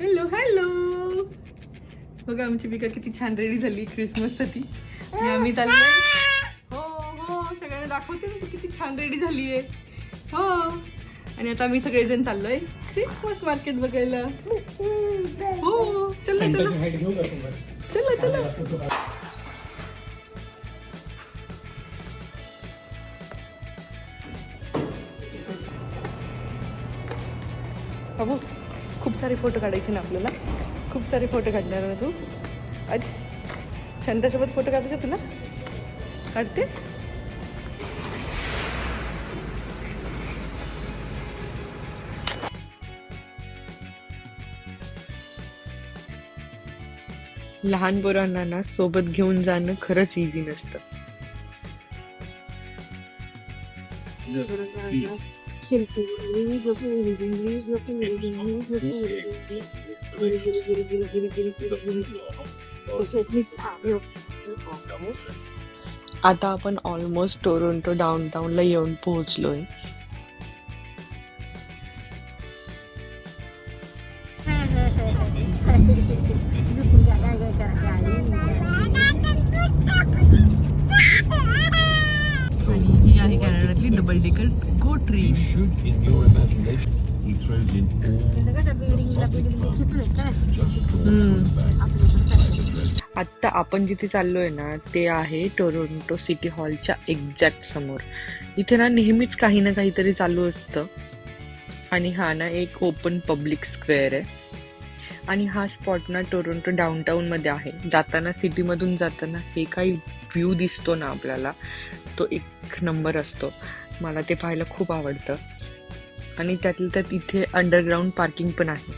Hello hello बघा आमची बिका किती छान रेडी झाली क्रिसमससाठी. आणि आम्ही चाललोय. हो हो सगळ्यांना दाखवते ना तू किती छान रेडी झाली आहे. हो. आणि आता आम्ही सगळेजण चाललोय क्रिसमस मार्केट बघायला. हो चला चला. चला चला. बाबू सारे फोटो काढायचे ना आपल्याला. खूप सारे फोटो काढणार ना तू. आज शांतासोबत फोटो काढायचा तुला? काढते? लहान पोरांना ना सोबत घेऊन जाणं खरंच इझी नसतं. आता आपण ऑलमोस्ट टोरंटो डाऊनटाऊनला येऊन पोहोचलोय. Double decker go train should, in your imagination, he throws in all आत्ता आपण जिथे चाललोय ना ते आहे टोरंटो सिटी हॉलच्या एक्झॅक्ट समोर. इथे ना नेहमीच काही ना काहीतरी चालू असतं. आणि हा ना एक ओपन पब्लिक स्क्वेअर आहे. आणि हा स्पॉट ना टोरंटो डाऊनटाऊन मध्ये आहे. जाताना सिटीमधून जाताना हे काही व्ह्यू दिसतो ना आपल्याला तो एक नंबर असतो. मला ते पाहायला खूप आवडतं. आणि त्यातलं त्यात इथे अंडरग्राऊंड पार्किंग पण आहे.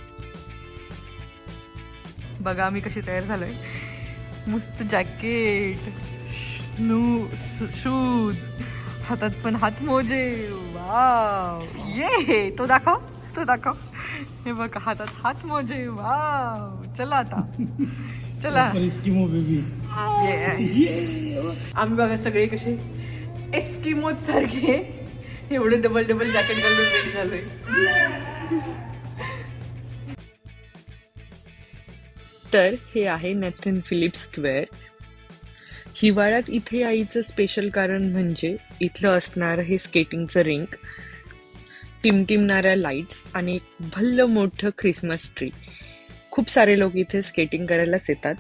बघा आम्ही कशी तयार झालोय. मस्त जॅकेट शूज हातात पण हात मोजे. वाव ये तो दाखव तो दाखव. हे बघ हातात हात मोजे. वाव चला आता. चला. आम्ही बघा सगळे कसे एस्किमोज सारखे. एवढं डबल डबल जॅकेट घालून रेडी झालोय. तर हे आहे नॅथन फिलिप स्क्वेअर. हिवाळ्यात इथे यायचं स्पेशल कारण म्हणजे इथलं असणारं हे स्केटिंगचं रिंक टिमटिमणाऱ्या लाईट्स आणि एक भल्ल मोठं ख्रिसमस ट्री खूप सारे लोक इथे स्केटिंग करायलाच येतात.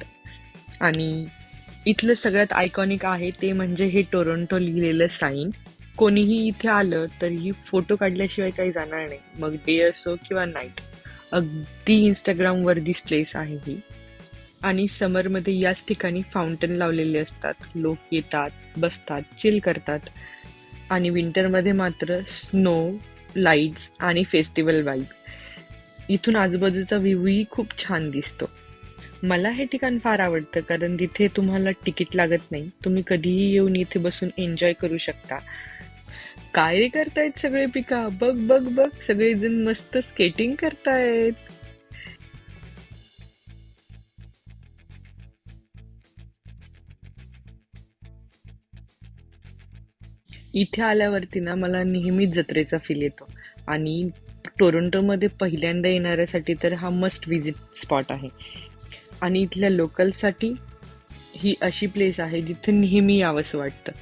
आणि इथलं सगळ्यात आयकॉनिक आहे ते म्हणजे हे टोरंटो लिहिलेलं साईन कोणीही इथे आलं तरीही फोटो काढल्याशिवाय काही जाणार नाही. मग डे असो किंवा नाईट अगदी इंस्टाग्रामवर दिस प्लेस आहे ही. आणि समरमध्ये याच ठिकाणी फाउंटन लावलेले असतात. लोक येतात बसतात चिल करतात. आणि विंटरमध्ये मात्र स्नो लाईट्स आणि फेस्टिवल वाईब इथून आजूबाजूचा व्ह्यूही खूप छान दिसतो. मला हे ठिकाण फार आवडतं कारण तिथे तुम्हाला तिकीट लागत नाही. तुम्ही कधीही येऊन इथे बसून एन्जॉय करू शकता. काय रे करतायत सगळे पिका? बघ बघ बघ. सगळेजण मस्त स्केटिंग करतायत. इथे आल्यावरती ना मला नेहमीच जत्रेचा फील येतो. आणि टोरंटोमध्ये पहिल्यांदा येणाऱ्यासाठी तर हा मस्ट विजिट स्पॉट आहे. आणि इथल्या लोकलसाठी ही अशी प्लेस आहे जिथे नेहमी यावंसं वाटतं.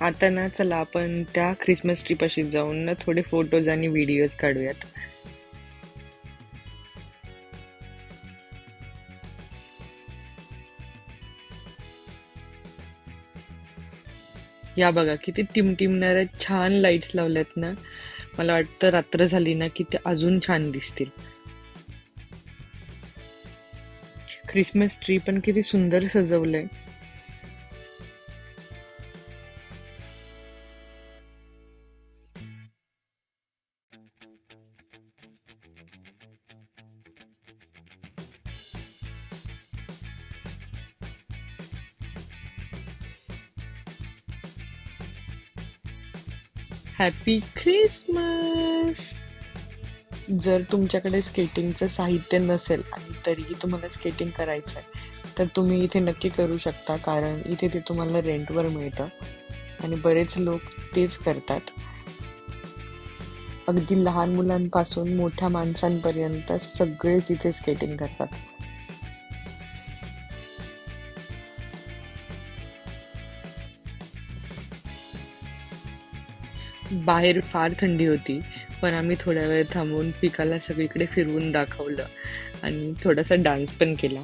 आता ना चला आपण त्या ख्रिसमस ट्रीपाशी जाऊन ना थोडे फोटोज आणि व्हिडिओज काढूयात. या बघा किती टिमटिमणाऱ्या छान लाईट्स लावल्यात ना. मला वाटतं रात्र झाली ना की ते अजून छान दिसतील. क्रिसमस ट्री पण किती सुंदर सजवलंय. हॅपी ख्रिसमस जर तुमच्याकडे स्केटिंगचं साहित्य नसेल आणि तरीही तुम्हाला स्केटिंग करायचं आहे तर तुम्ही इथे नक्की करू शकता कारण इथे ते तुम्हाला रेंटवर मिळतं. आणि बरेच लोक तेच करतात. अगदी लहान मुलांपासून मोठ्या माणसांपर्यंत सगळेच इथे स्केटिंग करतात. बाहेर फार थंडी होती पण आम्ही थोड्या वेळ थांबून पिकाला सगळीकडे फिरवून दाखवलं आणि थोडासा डान्स पण केला.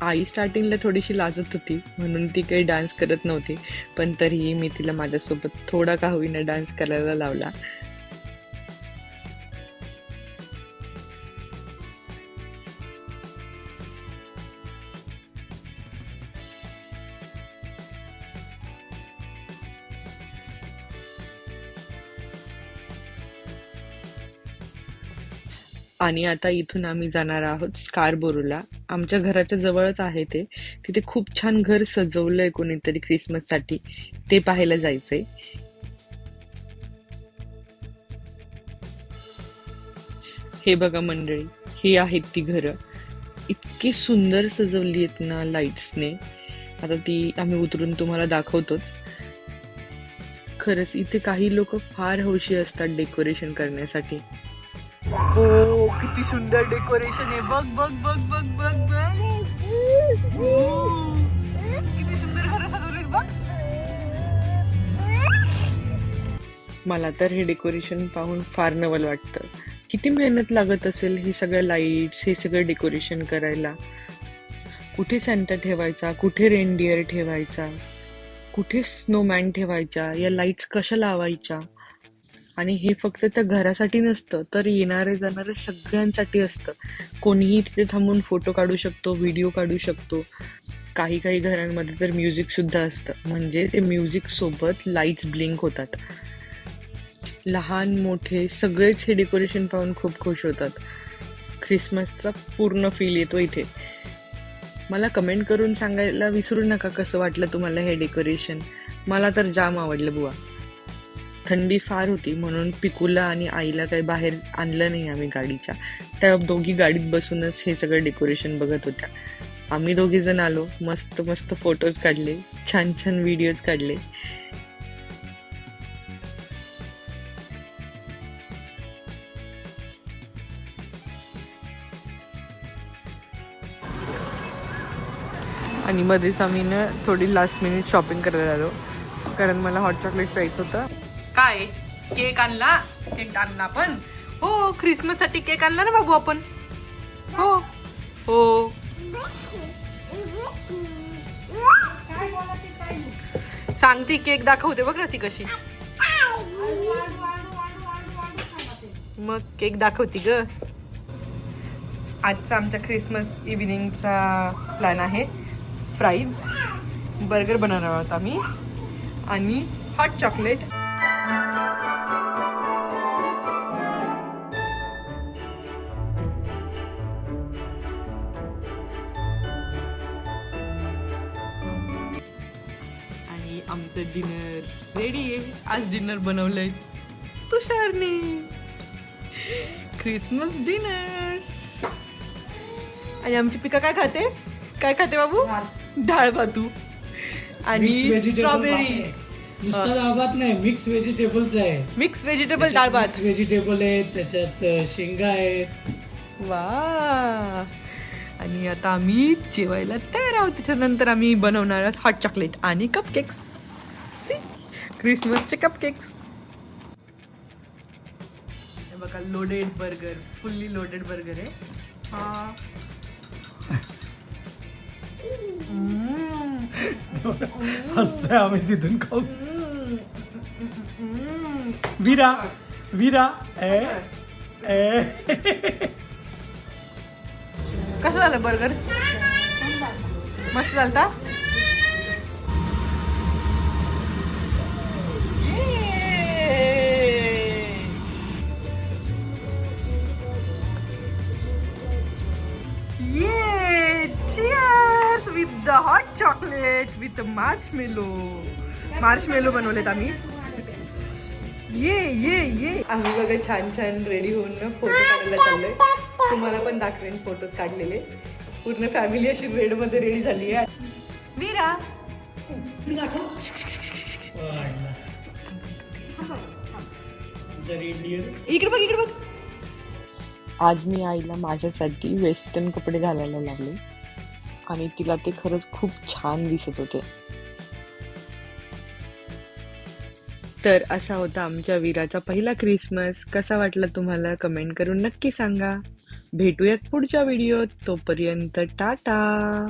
आई स्टार्टिंगला थोडीशी लाजत होती म्हणून ती काही डान्स करत नव्हती पण तरीही मी तिला माझ्यासोबत थोडा का होईना डान्स करायला लावला. आणि आता इथून आम्ही जाणार आहोत स्कारबोरोला. आमच्या घराच्या जवळच आहे ते. तिथे खूप छान घर सजवलंय कोणीतरी क्रिसमससाठी ते पाहायला जायचंय. हे बघा मंडळी ही आहेत ती घरं. इतकी सुंदर सजवली आहेत ना लाईट्सने. आता ती आम्ही उतरून तुम्हाला दाखवतोच. खरंच इथे काही लोक फार हौशी असतात डेकोरेशन करण्यासाठी. हो किती सुंदर डेकोरेशन आहे. बघ बघ बघ बघ बघ बघ. हो. किती सुंदर घर सजवले बघ. मला तर हे डेकोरेशन पाहून फार नवल वाटतं. किती मेहनत लागत असेल हे सगळ्या लाईट्स हे सगळं डेकोरेशन करायला? कुठे सेंटर ठेवायचा? कुठे रेनडियर ठेवायचा? कुठे स्नोमॅन ठेवायच्या? या लाईट्स कशा लावायच्या? आणि हे फक्त त्या घरासाठी नसतं तर येणारे जाणारे सगळ्यांसाठी असतं. कोणीही तिथे थांबून फोटो काढू शकतो व्हिडिओ काढू शकतो. काही काही घरांमध्ये तर म्युझिक सुद्धा असतं. म्हणजे ते म्युझिक सोबत लाईट्स ब्लिंक होतात. लहान मोठे सगळेच हे डेकोरेशन पाहून खूप खुश होतात. ख्रिसमसचा पूर्ण फील येतो इथे. मला कमेंट करून सांगायला विसरू नका कसं वाटलं तुम्हाला हे डेकोरेशन. मला तर जाम आवडलं बुवा. थंडी फार होती म्हणून पिकूला आणि आईला काही बाहेर आणलं नाही आम्ही गाडीच्या. त्या दोघी गाडीत बसूनच हे सगळं डेकोरेशन बघत होत्या. आम्ही दोघी जण आलो मस्त मस्त फोटोज काढले छान छान व्हिडिओज काढले. आणि मध्येच आम्ही ना थोडी लास्ट मिनिट शॉपिंग करायला आलो. कारण मला हॉट चॉकलेट प्यायचं होतं. काय? केक आणला केक आणला आपण? हो ख्रिसमससाठी केक आणला ना बाबू आपण? हो. हो. सांगती केक दाखवते बघ ना ती कशी. मग केक दाखवती ग. आजचा आमचा क्रिसमस इव्हिनिंगचा प्लॅन आहे. फ्राईज बर्गर बनवणार आहोत आम्ही. आणि हॉट चॉकलेट. आमचं डिनर रेडी आहे. आज डिनर बनवलंय तुषारने. क्रिसमस डिनर आणि आमची पिका काय खाते? काय खाते बाबू? डाळ भातू. आणि मिक्स व्हेजिटेबल स्ट्रॉबेरी नुसतं डाळ भात नाही मिक्स व्हेजिटेबल्स आहे. मिक्स व्हेजिटेबल डाळ भात. मिक्स व्हेजिटेबल आहेत त्याच्यात शेंगा आहेत. वा. आणि आता आम्ही जेवायला तयार आहोत. त्याच्यानंतर आम्ही बनवणार आहोत हॉट चॉकलेट आणि कपकेक्स क्रिसमसचे कपकेक्स हे बघा loaded burger fully loaded burger आहे. हा. हसतोय आम्ही तिथून खाऊ. विरा विरा ए ए. कसं झालं बर्गर मस्त झालता? Chocolate with the marshmallow. Marshmallow बनवलेत आम्ही. ये ये ये. आम्ही बघा छान छान रेडी होऊन ना फोटो काढायला चाललोय. तुम्हाला पण दाखवेन फोटोज काढलेले. पूर्ण फॅमिली अशी रेडमध्ये रेडी झाली आहे. मीरा. इकडे बघ इकडे बघ. आज मी आईला माझ्यासाठी वेस्टर्न कपडे घालायला लागले. आणि तिला ते खरंच खूप छान दिसत होते. तर असा होता आमच्या वीराचा पहिला क्रिसमस. कसा वाटला तुम्हाला कमेंट करून नक्की सांगा. भेटूयात पुढच्या व्हिडिओत तोपर्यंत टाटा!